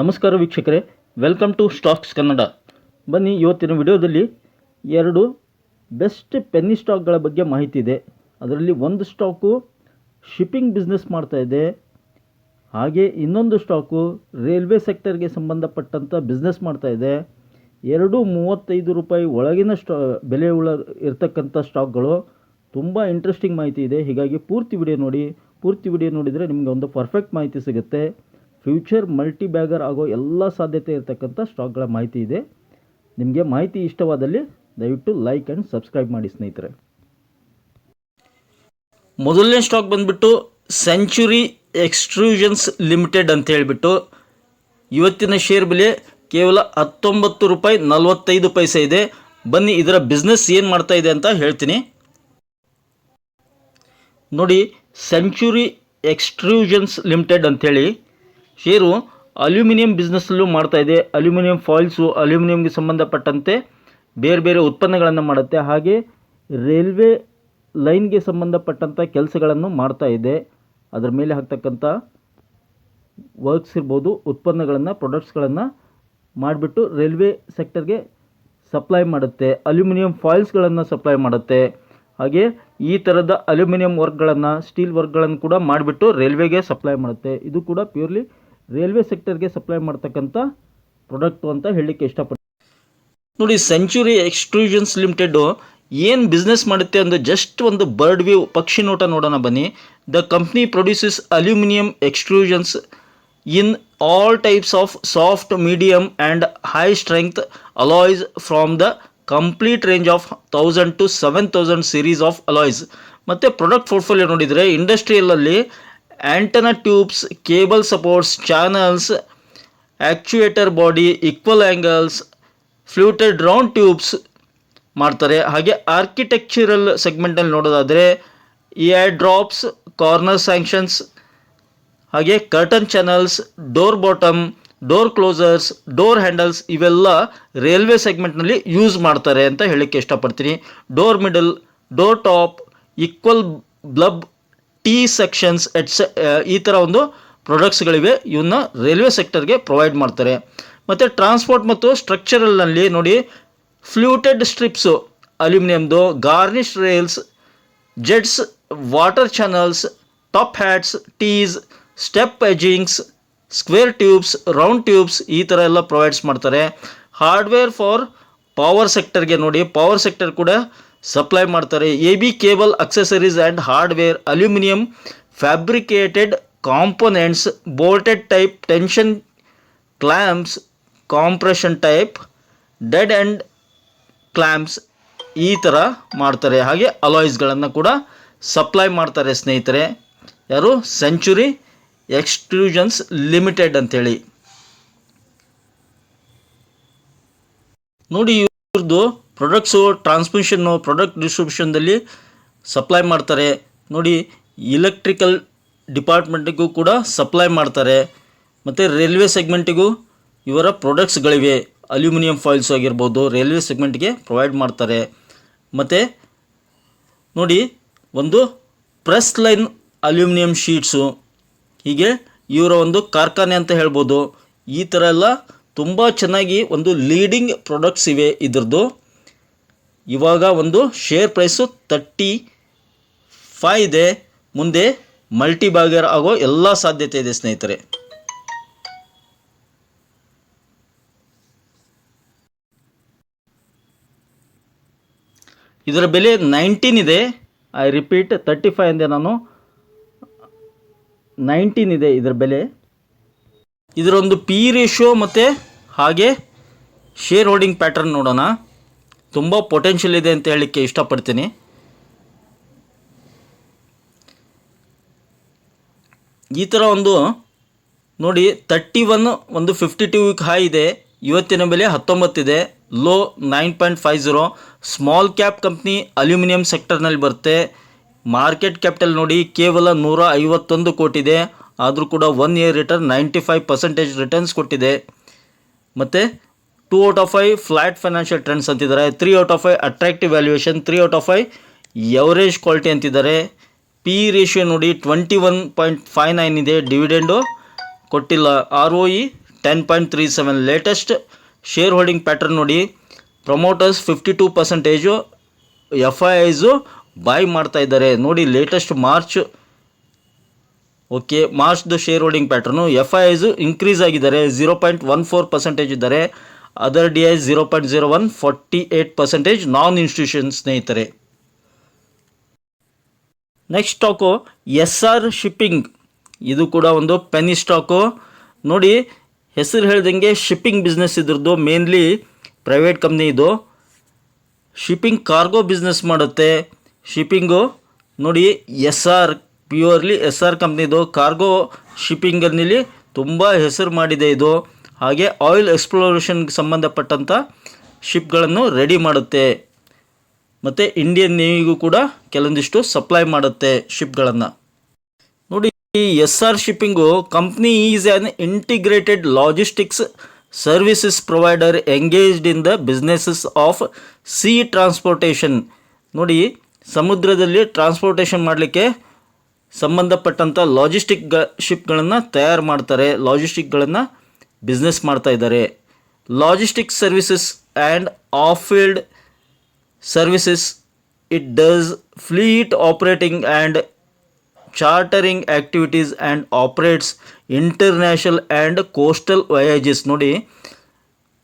ನಮಸ್ಕಾರ ವೀಕ್ಷಕರೇ welcome to stocks Kannada ಬನ್ನಿ, ಇವತ್ತಿನ ವಿಡಿಯೋದಲ್ಲಿ ಎರಡು ಬೆಸ್ಟ್ ಪೆನ್ನಿ ಸ್ಟಾಕ್ಗಳ ಬಗ್ಗೆ ಮಾಹಿತಿ ಇದೆ. ಅದರಲ್ಲಿ ಒಂದು ಸ್ಟಾಕು ಶಿಪ್ಪಿಂಗ್ ಬಿಸ್ನೆಸ್ ಮಾಡ್ತಾ ಇದೆ. ಹಾಗೆ ಇನ್ನೊಂದು ಸ್ಟಾಕು ರೈಲ್ವೆ ಸೆಕ್ಟರ್ಗೆ ಸಂಬಂಧಪಟ್ಟಂಥ ಬಿಸ್ನೆಸ್ ಮಾಡ್ತಾ ಇದೆ. ಎರಡು ಮೂವತ್ತೈದು ರೂಪಾಯಿ ಒಳಗಿನ ಸ್ಟಾ ಬೆಲೆ ಉಳ ಇರ್ತಕ್ಕಂಥ ಸ್ಟಾಕ್ಗಳು ತುಂಬ ಇಂಟ್ರೆಸ್ಟಿಂಗ್ ಮಾಹಿತಿ ಇದೆ. ಹೀಗಾಗಿ ಪೂರ್ತಿ ವಿಡಿಯೋ ನೋಡಿ, ಪೂರ್ತಿ ವಿಡಿಯೋ ನೋಡಿದರೆ ನಿಮಗೆ ಒಂದು ಪರ್ಫೆಕ್ಟ್ ಮಾಹಿತಿ ಸಿಗುತ್ತೆ. ಫ್ಯೂಚರ್ ಮಲ್ಟಿ ಬ್ಯಾಗರ್ ಆಗೋ ಎಲ್ಲ ಸಾಧ್ಯತೆ ಇರತಕ್ಕಂಥ ಸ್ಟಾಕ್ಗಳ ಮಾಹಿತಿ ಇದೆ. ನಿಮಗೆ ಮಾಹಿತಿ ಇಷ್ಟವಾದಲ್ಲಿ ದಯವಿಟ್ಟು ಲೈಕ್ ಆ್ಯಂಡ್ ಸಬ್ಸ್ಕ್ರೈಬ್ ಮಾಡಿ ಸ್ನೇಹಿತರೆ. ಮೊದಲನೇ ಸ್ಟಾಕ್ ಬಂದ್ಬಿಟ್ಟು ಸೆಂಚುರಿ ಎಕ್ಸ್ಟ್ರೂಷನ್ಸ್ ಲಿಮಿಟೆಡ್ ಅಂತ ಹೇಳಿಬಿಟ್ಟು ಇವತ್ತಿನ ಶೇರ್ ಬೆಲೆ ಕೇವಲ ಹತ್ತೊಂಬತ್ತು ರೂಪಾಯಿ ನಲವತ್ತೈದು ಪೈಸೆ ಇದೆ. ಬನ್ನಿ ಇದರ ಬಿಸ್ನೆಸ್ ಏನು ಮಾಡ್ತಾ ಇದೆ ಅಂತ ಹೇಳ್ತೀನಿ. ನೋಡಿ, ಸೆಂಚುರಿ ಎಕ್ಸ್ಟ್ರೂಷನ್ಸ್ ಲಿಮಿಟೆಡ್ ಅಂಥೇಳಿ ಶೇರು ಅಲ್ಯೂಮಿನಿಯಂ ಬಿಸ್ನೆಸ್ಸಲ್ಲೂ ಮಾಡ್ತಾ ಇದೆ. ಅಲ್ಯೂಮಿನಿಯಂ ಫಾಯಿಲ್ಸು ಅಲ್ಯೂಮಿನಿಯಂಗೆ ಸಂಬಂಧಪಟ್ಟಂತೆ ಬೇರೆ ಬೇರೆ ಉತ್ಪನ್ನಗಳನ್ನು ಮಾಡುತ್ತೆ. ಹಾಗೆ ರೈಲ್ವೆ ಲೈನ್ಗೆ ಸಂಬಂಧಪಟ್ಟಂಥ ಕೆಲಸಗಳನ್ನು ಮಾಡ್ತಾ ಇದೆ. ಅದರ ಮೇಲೆ ಹಾಕ್ತಕ್ಕಂಥ ವರ್ಕ್ಸ್ ಇರ್ಬೋದು, ಉತ್ಪನ್ನಗಳನ್ನು ಪ್ರಾಡಕ್ಟ್ಸ್ಗಳನ್ನು ಮಾಡಿಬಿಟ್ಟು ರೈಲ್ವೆ ಸೆಕ್ಟರ್ಗೆ ಸಪ್ಲೈ ಮಾಡುತ್ತೆ. ಅಲ್ಯೂಮಿನಿಯಂ ಫಾಯಿಲ್ಸ್ಗಳನ್ನು ಸಪ್ಲೈ ಮಾಡುತ್ತೆ. ಹಾಗೆ ಈ ಥರದ ಅಲ್ಯೂಮಿನಿಯಂ ವರ್ಕ್ಗಳನ್ನು, ಸ್ಟೀಲ್ ವರ್ಕ್ಗಳನ್ನು ಕೂಡ ಮಾಡಿಬಿಟ್ಟು ರೈಲ್ವೆಗೆ ಸಪ್ಲೈ ಮಾಡುತ್ತೆ. ಇದು ಕೂಡ ಪ್ಯೂರ್ಲಿ ರೈಲ್ವೆ ಸೆಕ್ಟರ್ಗೆ ಸಪ್ಲೈ ಮಾಡ್ತಕ್ಕಂಥ ಪ್ರಾಡಕ್ಟು ಅಂತ ಹೇಳಲಿಕ್ಕೆ ಇಷ್ಟಪಡ್ತೀನಿ. ನೋಡಿ ಸೆಂಚುರಿ ಎಕ್ಸ್ಟ್ರೂಷನ್ಸ್ ಲಿಮಿಟೆಡು ಏನು ಬಿಸ್ನೆಸ್ ಮಾಡುತ್ತೆ ಅಂದರೆ ಜಸ್ಟ್ ಒಂದು ಬರ್ಡ್ ವ್ಯೂ ಪಕ್ಷಿ ನೋಟ ನೋಡೋಣ ಬನ್ನಿ. The company produces aluminium extrusions in all types of soft medium and high strength alloys from the complete range of thousand to seven thousand series of alloys ಮತ್ತು product portfolio ನೋಡಿದರೆ ಇಂಡಸ್ಟ್ರಿಯಲಲ್ಲಿ antenna tubes cable supports channels actuator body equal angles fluted round tubes ಮಾಡ್ತಾರೆ. ಹಾಗೆ architectural ಸೆಗ್ಮೆಂಟಲ್ಲಿ ನೋಡೋದಾದರೆ air drops corner sanctions ಹಾಗೆ curtain channels door bottom door closers door handles ಇವೆಲ್ಲ railway ಸೆಗ್ಮೆಂಟ್ನಲ್ಲಿ use ಮಾಡ್ತಾರೆ ಅಂತ ಹೇಳಕ್ಕೆ ಇಷ್ಟಪಡ್ತೀನಿ. Door middle door top equal bulb T sections etc ಈ ಥರ ಒಂದು ಪ್ರಾಡಕ್ಟ್ಸ್ಗಳಿವೆ. ಇವನ್ನ ರೈಲ್ವೆ ಸೆಕ್ಟರ್ಗೆ ಪ್ರೊವೈಡ್ ಮಾಡ್ತಾರೆ. ಮತ್ತು ಟ್ರಾನ್ಸ್ಪೋರ್ಟ್ ಮತ್ತು ಸ್ಟ್ರಕ್ಚರಲ್ನಲ್ಲಿ ನೋಡಿ, fluted strips, ಅಲ್ಯೂಮಿನಿಯಮ್ದು garnish rails, jets, water channels, top hats, tees, step edgings, square tubes, round tubes ಈ ಥರ ಎಲ್ಲ ಪ್ರೊವೈಡ್ಸ್ ಮಾಡ್ತಾರೆ. ಹಾರ್ಡ್ವೇರ್ ಫಾರ್ ಪವರ್ ಸೆಕ್ಟರ್ಗೆ ನೋಡಿ, ಪವರ್ ಸೆಕ್ಟರ್ ಕೂಡ ಸಪ್ಲೈ ಮಾಡ್ತಾರೆ. A B cable accessories and hardware, aluminium, fabricated components, bolted type tension clamps, compression type, dead end clamps ಈ ಥರ ಮಾಡ್ತಾರೆ. ಹಾಗೆ ಅಲಾಯ್ಸ್ಗಳನ್ನು ಕೂಡ ಸಪ್ಲೈ ಮಾಡ್ತಾರೆ ಸ್ನೇಹಿತರೆ. ಯಾರು? ಸೆಂಚುರಿ ಎಕ್ಸ್ಟ್ರೂಷನ್ಸ್ ಲಿಮಿಟೆಡ್ ಅಂಥೇಳಿ ನೋಡಿ ಇವ್ರದ್ದು ಪ್ರಾಡಕ್ಟ್ಸು ಟ್ರಾನ್ಸ್ಮಿಷನ್ನು ಪ್ರೊಡಕ್ಟ್ ಡಿಸ್ಟ್ರಿಬ್ಯೂಷನ್ದಲ್ಲಿ ಸಪ್ಲೈ ಮಾಡ್ತಾರೆ. ನೋಡಿ ಇಲೆಕ್ಟ್ರಿಕಲ್ ಡಿಪಾರ್ಟ್ಮೆಂಟಿಗೂ ಕೂಡ ಸಪ್ಲೈ ಮಾಡ್ತಾರೆ. ಮತ್ತು ರೈಲ್ವೆ ಸೆಗ್ಮೆಂಟಿಗೂ ಇವರ ಪ್ರಾಡಕ್ಟ್ಸ್ಗಳಿವೆ ಅಲ್ಯೂಮಿನಿಯಂ ಫಾಯಿಲ್ಸ್ ಆಗಿರ್ಬೋದು ರೈಲ್ವೆ ಸೆಗ್ಮೆಂಟ್ಗೆ ಪ್ರೊವೈಡ್ ಮಾಡ್ತಾರೆ. ಮತ್ತು, ನೋಡಿ, ಒಂದು ಪ್ರೆಸ್ ಲೈನ್ ಅಲ್ಯೂಮಿನಿಯಂ ಶೀಟ್ಸು ಹೀಗೆ ಇವರ ಒಂದು ಕಾರ್ಖಾನೆ ಅಂತ ಹೇಳ್ಬೋದು. ಈ ಥರ ಎಲ್ಲ ತುಂಬ ಚೆನ್ನಾಗಿ ಒಂದು ಲೀಡಿಂಗ್ ಪ್ರಾಡಕ್ಟ್ಸ್ ಇವೆ ಇದ್ರದ್ದು. ಇವಾಗ ಒಂದು ಶೇರ್ ಪ್ರೈಸು ತರ್ಟಿ ಫೈ ಇದೆ ಮುಂದೆ ಮಲ್ಟಿ ಬಾಗರ್ ಆಗೋ ಎಲ್ಲ ಸಾಧ್ಯತೆ ಇದೆ ಸ್ನೇಹಿತರೆ. ಇದರ ಬೆಲೆ ನೈನ್ಟೀನ್ ಇದೆ. ಐ ರಿಪೀಟ್ ತರ್ಟಿ ಫೈವ್ ಅಂದೆ ನಾನು. ನೈನ್ಟೀನ್ ಇದೆ ಇದರ ಬೆಲೆ. ಇದರೊಂದು ಪಿ ರೇಷಿಯೋ ಮತ್ತು ಹಾಗೆ ಶೇರ್ ಹೋಲ್ಡಿಂಗ್ ಪ್ಯಾಟರ್ನ್ ನೋಡೋಣ. ತುಂಬ ಪೊಟೆನ್ಷಿಯಲ್ ಇದೆ ಅಂತ ಹೇಳಲಿಕ್ಕೆ ಇಷ್ಟಪಡ್ತೀನಿ. ಈ ಥರ ಒಂದು, ನೋಡಿ ತರ್ಟಿ ಒನ್ ಒಂದು ಫಿಫ್ಟಿ ಟು ವೀಕ್ ಹೈ ಇದೆ. ಇವತ್ತಿನ ಬೆಲೆ ಹತ್ತೊಂಬತ್ತಿದೆ low nine point five zero small cap company aluminium ಸೆಕ್ಟರ್ನಲ್ಲಿ ಬರುತ್ತೆ. ಮಾರ್ಕೆಟ್ ಕ್ಯಾಪಿಟಲ್ ನೋಡಿ ಕೇವಲ ನೂರ ಐವತ್ತೊಂದು ಕೋಟಿದೆ ಆದರೂ ಕೂಡ one year return ninety five percentage returns ಕೊಟ್ಟಿದೆ. ಮತ್ತು two out of five flat financial trends ಅಂತಿದ್ದಾರೆ. Three out of five attractive valuation, three out of five average quality ಅಂತಿದ್ದಾರೆ. ಪಿ ರೇಷಿಯೋ ನೋಡಿ twenty one point five nine ಇದೆ. Dividend ಕೊಟ್ಟಿಲ್ಲ. R O E ten point three seven. Latest share holding pattern ನೋಡಿ promoters fifty two percentage FIIs buy ಮಾಡ್ತಾ ಇದ್ದಾರೆ. ನೋಡಿ latest March okay ಮಾರ್ಚ್ದು share holding pattern FIIs increase ಆಗಿದ್ದಾರೆ. Zero point one four percentage ಇದ್ದಾರೆ. Other D I zero point zero one forty eight percentage non institution ಸ್ನೇಹಿತರೆ next stock S R shipping ಇದು ಕೂಡ ಒಂದು penny stock ನೋಡಿ, ಹೆಸರು ಹೇಳ್ದಂಗೆ shipping business ಇದ್ರದ್ದು ಮೇನ್ಲಿ ಪ್ರೈವೇಟ್ ಕಂಪ್ನಿ ಇದು. ಶಿಪ್ಪಿಂಗ್ ಕಾರ್ಗೋ ಬಿಸ್ನೆಸ್ ಮಾಡುತ್ತೆ. ಶಿಪ್ಪಿಂಗು ನೋಡಿ S R purely S R ಕಂಪ್ನಿದು ಕಾರ್ಗೋ ಶಿಪ್ಪಿಂಗಲ್ಲಿ ತುಂಬ ಹೆಸರು ಮಾಡಿದೆ ಇದು. ಹಾಗೆ ಆಯಿಲ್ ಎಕ್ಸ್ಪ್ಲೋರೇಷನ್ಗೆ ಸಂಬಂಧಪಟ್ಟಂಥ ಶಿಪ್ಗಳನ್ನು ರೆಡಿ ಮಾಡುತ್ತೆ. ಮತ್ತು ಇಂಡಿಯನ್ ನೇವಿಗೂ ಕೂಡ ಕೆಲವೊಂದಿಷ್ಟು ಸಪ್ಲೈ ಮಾಡುತ್ತೆ ಶಿಪ್ಗಳನ್ನು ನೋಡಿ ಈ S R shipping company is an integrated logistics services provider engaged in the businesses of sea transportation ನೋಡಿ, ಸಮುದ್ರದಲ್ಲಿ ಟ್ರಾನ್ಸ್ಪೋರ್ಟೇಷನ್ ಮಾಡಲಿಕ್ಕೆ ಸಂಬಂಧಪಟ್ಟಂಥ ಲಾಜಿಸ್ಟಿಕ್ ಶಿಪ್ಗಳನ್ನು ತಯಾರು ಮಾಡ್ತಾರೆ. ಲಾಜಿಸ್ಟಿಕ್ಗಳನ್ನು ಬಿಸ್ನೆಸ್ ಮಾಡ್ತಾ ಇದ್ದಾರೆ. Logistic services and off field services it does fleet operating and chartering activities and operates international and coastal voyages ನೋಡಿ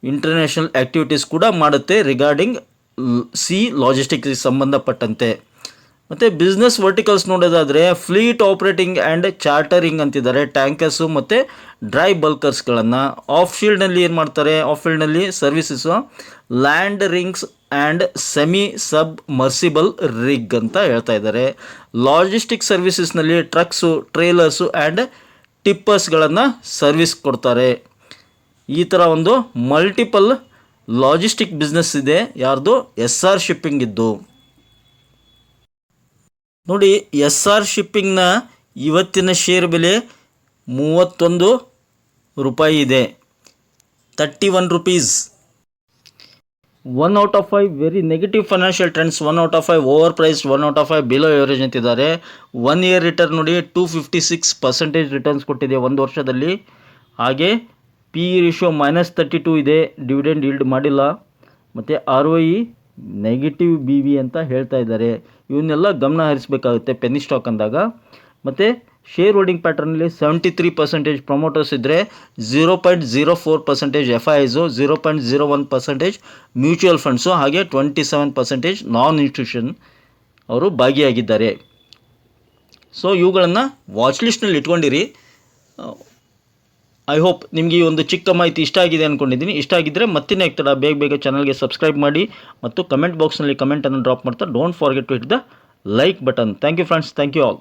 international activities ಕೂಡ ಮಾಡುತ್ತೆ ರಿಗಾರ್ಡಿಂಗ್ ಸಿ ಲಾಜಿಸ್ಟಿಕ್ಸಿಗೆ ಸಂಬಂಧಪಟ್ಟಂತೆ. ಮತ್ತು ಬಿಸ್ನೆಸ್ ವರ್ಟಿಕಲ್ಸ್ ನೋಡೋದಾದರೆ ಫ್ಲೀಟ್ ಆಪ್ರೇಟಿಂಗ್ ಆ್ಯಂಡ್ ಚಾರ್ಟರಿಂಗ್ ಅಂತಿದ್ದಾರೆ. ಟ್ಯಾಂಕರ್ಸು ಮತ್ತು ಡ್ರೈ ಬಲ್ಕರ್ಸ್ಗಳನ್ನು ಆಫ್ ಫೀಲ್ಡ್ನಲ್ಲಿ ಏನು ಮಾಡ್ತಾರೆ? Off ಫೀಲ್ಡ್ನಲ್ಲಿ services land rigs and semi submersible rig ಅಂತ ಹೇಳ್ತಾ ಇದ್ದಾರೆ. ಲಾಜಿಸ್ಟಿಕ್ ಸರ್ವಿಸಸ್ನಲ್ಲಿ ಟ್ರಕ್ಸು ಟ್ರೇಲರ್ಸು ಆ್ಯಂಡ್ ಟಿಪ್ಪರ್ಸ್ಗಳನ್ನು ಸರ್ವಿಸ್ ಕೊಡ್ತಾರೆ. ಈ ಥರ ಒಂದು ಮಲ್ಟಿಪಲ್ ಲಾಜಿಸ್ಟಿಕ್ ಬಿಸ್ನೆಸ್ ಇದೆ. ಯಾರ್ದು? ಎಸ್ ಆರ್ ಶಿಪ್ಪಿಂಗ್ ಇದ್ದು. ನೋಡಿ ಎಸ್ ಆರ್ ಶಿಪ್ಪಿಂಗ್ನ ಇವತ್ತಿನ ಶೇರ್ ಬೆಲೆ ಮೂವತ್ತೊಂದು ರೂಪಾಯಿ ಇದೆ. Thirty one rupees one out of five very negative financial trends one out of five over price one out of five below average ಅಂತಿದ್ದಾರೆ. ಒನ್ ಇಯರ್ ರಿಟರ್ನ್ ನೋಡಿ two fifty six percentage returns ಕೊಟ್ಟಿದೆ ಒಂದು ವರ್ಷದಲ್ಲಿ. ಹಾಗೆ P E ratio minus thirty two ಇದೆ. Dividend yield ಮಾಡಿಲ್ಲ. ಮತ್ತು R O E negative B V ಅಂತ ಹೇಳ್ತಾ ಇದ್ದಾರೆ. ಇವನ್ನೆಲ್ಲ ಗಮನ ಹರಿಸಬೇಕಾಗುತ್ತೆ ಪೆನ್ನಿ ಸ್ಟಾಕ್ ಅಂದಾಗ. ಮತ್ತು ಶೇರ್ ಹೋಲ್ಡಿಂಗ್ ಪ್ಯಾಟರ್ನಲ್ಲಿ ಸೆವೆಂಟಿ ತ್ರೀ ಪರ್ಸೆಂಟೇಜ್ ಪ್ರಮೋಟರ್ಸ್ ಇದ್ದರೆ zero point zero four percentage FIIs zero point zero one percentage mutual funds ಹಾಗೆ twenty seven percentage non institution ಅವರು ಭಾಗಿಯಾಗಿದ್ದಾರೆ. ಸೊ ಇವುಗಳನ್ನು ವಾಚ್ ಲಿಸ್ಟ್ನಲ್ಲಿ ಇಟ್ಕೊಂಡಿರಿ. ಐ ಹೋಪ್ ನಿಮಗೆ ಈ ಒಂದು ಚಿಕ್ಕ ಮಾಹಿತಿ ಇಷ್ಟ ಆಗಿದೆ ಅಂದ್ಕೊಂಡಿದ್ದೀನಿ ಇಷ್ಟ ಆಗಿದ್ದರೆ ಮತ್ತಿನ ಆಗ್ತಡ ಬೇಗ ಬೇಗ ಚಾನಲ್ಗೆ ಸಬ್ಸ್ಕ್ರೈಬ್ ಮಾಡಿ ಮತ್ತು ಕಮೆಂಟ್ ಬಾಕ್ಸ್ನಲ್ಲಿ ಕಮೆಂಟನ್ನು ಡ್ರಾಪ್ ಮಾಡ್ತಾ don't forget to hit the like button thank you friends thank you all